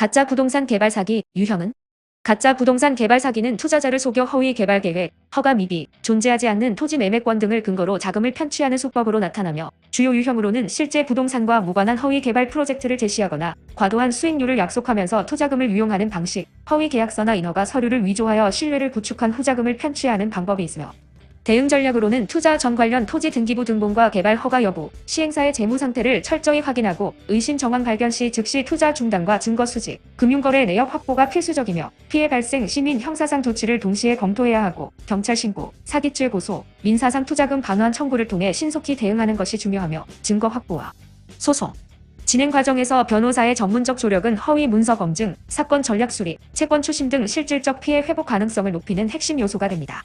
가짜 부동산 개발 사기 유형은? 가짜 부동산 개발 사기는 투자자를 속여 허위 개발 계획, 허가 미비, 존재하지 않는 토지 매매권 등을 근거로 자금을 편취하는 수법으로 나타나며 주요 유형으로는 실제 부동산과 무관한 허위 개발 프로젝트를 제시하거나 과도한 수익률을 약속하면서 투자금을 유용하는 방식, 허위 계약서나 인허가 서류를 위조하여 신뢰를 구축한 후자금을 편취하는 방법이 있으며 대응 전략으로는 투자 전 관련 토지 등기부 등본과 개발 허가 여부, 시행사의 재무 상태를 철저히 확인하고 의심 정황 발견 시 즉시 투자 중단과 증거 수집, 금융거래 내역 확보가 필수적이며 피해 발생 시민 형사상 조치를 동시에 검토해야 하고 경찰 신고, 사기죄 고소, 민사상 투자금 반환 청구를 통해 신속히 대응하는 것이 중요하며 증거 확보와 소송, 진행 과정에서 변호사의 전문적 조력은 허위 문서 검증, 사건 전략 수립, 채권 추심 등 실질적 피해 회복 가능성을 높이는 핵심 요소가 됩니다.